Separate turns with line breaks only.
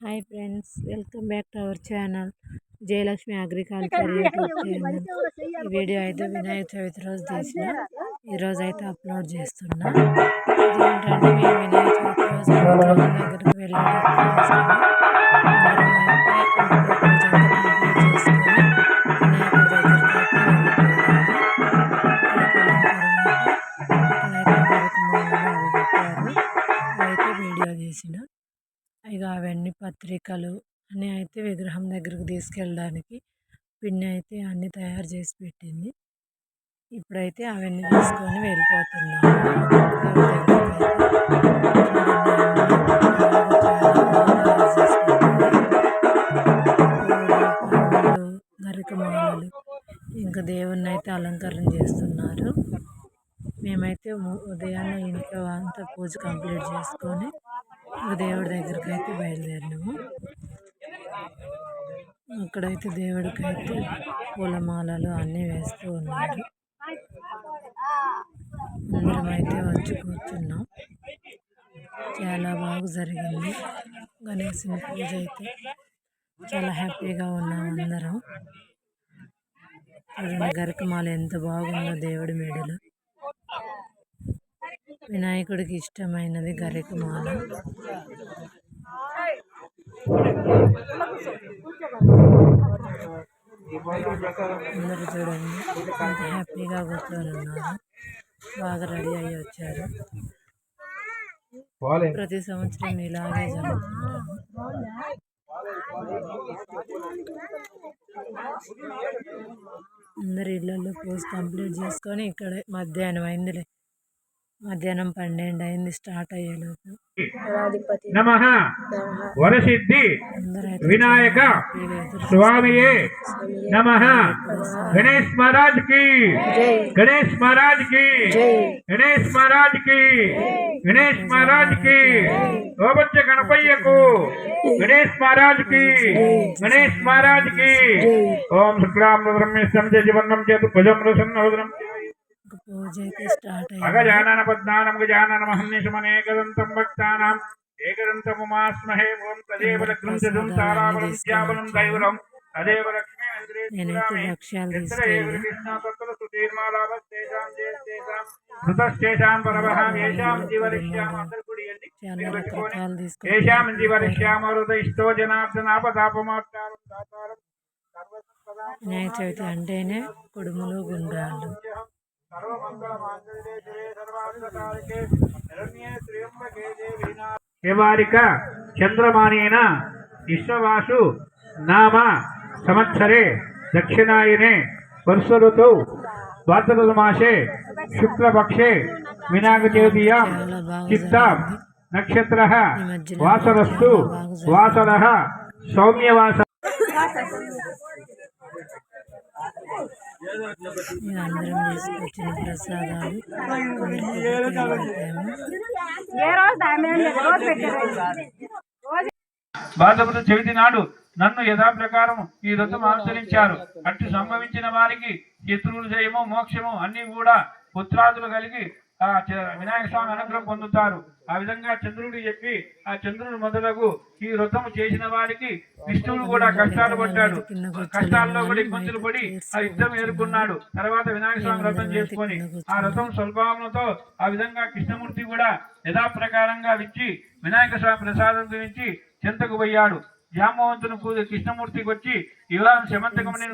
Hi friends welcome back to our channel. Jayalakshmi agriculture YouTube channel. ఈ video అయితే వినాయక చవితి రోజు తీసిన ఈరోజు అయితే అప్లోడ్ చేస్తున్నా. ఇదేంటంటే మేము వినాయక చవితి రోజు దగ్గరికి వెళ్ళాలి అవన్నీ పత్రికలు అన్నీ అయితే విగ్రహం దగ్గరకు తీసుకెళ్ళడానికి పిన్ని అయితే అన్నీ తయారు చేసి పెట్టింది. ఇప్పుడైతే అవన్నీ తీసుకొని వెళ్ళిపోతున్నాము. గరికమాలలు ఇంకా దేవుణ్ణి అయితే అలంకరణ చేస్తున్నారు. మేమైతే ఉదయాన్నే ఇంట్లో అంతా పూజ కంప్లీట్ చేసుకొని దేవుడి దగ్గరికి అయితే బయలుదేరినాము. అక్కడైతే దేవుడికి అయితే పూలమాలలు అన్నీ వేస్తూ ఉన్నారు. అందరం అయితే వచ్చి కూర్చున్నాం. చాలా బాగా జరిగింది. గణేశుని పూజ అయితే చాలా హ్యాపీగా ఉన్నాం అందరం. చూడండి గరికమాల ఎంత బాగుందో దేవుడి మేడలో. వినాయకుడికి ఇష్టమైనది గరికమాల. అందరూ చూడండి ఎంత హ్యాపీగా కూర్చొని ఉన్నారు బాగా రెడీ అయ్యి వచ్చారు. ప్రతి సంవత్సరం ఇలాగే అందరు ఇళ్ళల్లో పూజ కంప్లీట్ చేసుకొని ఇక్కడ మధ్యాహ్నం అయిందిలే. మధ్యాహ్నం పన్నెండు అయింది స్టార్ట్ అయ్యేలోపు.
నమ. వరసిద్ధి. వినాయక. స్వామియే. నమ. గణేష్ మహారాజ్కి. గణేష్ మహారాజ్కి. గణేష్ మహారాజ్కి. గణేష్ మహారాజ్కి. గోపంచ గణపయ్యకు. గణేష్ మహారాజ్కి. గణేష్ మహారాజ్కి. ఓం శుక్లాం బ్రహ్మేశం జీవనం చేతు భుజం రసన్నోదరం
పూజ అయితే స్టార్ట్ అయింది
ఏకదంతముమాస్మహే ఓం తదేవ చదుం తారాబలం తదేవ లక్ష్మీ ఏషాం దాతారం.
వినాయక చవితి అంటేనే కుడుములు గుండ్రాళ్ళు.
వ్యవహారిక చంద్రమానేన విశ్వవాసు నామ సంవత్సరే దక్షిణాయనే వర్ష ఋతౌ ద్వాదశమాసే శుక్లపక్షే వినాయకచవితీయాం
చాలా
చిత్తాం నక్షత్ర వాసరస్తు వాసర సౌమ్యవాస
అందరం తీసుకొచ్చిన ప్రసాదాలు
భాద్రపద చవితి నాడు నన్ను యథాప్రకారం ఈ వ్రతం ఆచరించారు. అట్టి సంభవించిన వారికి శత్రువులు జయము మోక్షము అన్ని కూడా పుత్రాదులు కలిగి వినాయక స్వామి అనుగ్రహం పొందుతారు. ఆ విధంగా చంద్రుడు చెప్పి ఆ చంద్రుడు మొదలగు ఈ వ్రతం చేసిన వారికి విష్ణువుడు కూడా కష్టాలు పడ్డాడు. కష్టాల్లో పడి ఇబ్బందులు పడి ఆ యుద్ధం ఎదుర్కొన్నాడు. తర్వాత వినాయక స్వామి వ్రతం చేసుకొని ఆ వ్రతం స్వల్పములతో ఆ విధంగా కృష్ణమూర్తి కూడా యథాప్రకారంగా విచ్చి వినాయక స్వామి ప్రసాదం గురించి చింతకు పోయాడు. జామవంతుని పూజ కృష్ణమూర్తికి వచ్చి ఇలా శమంతకమని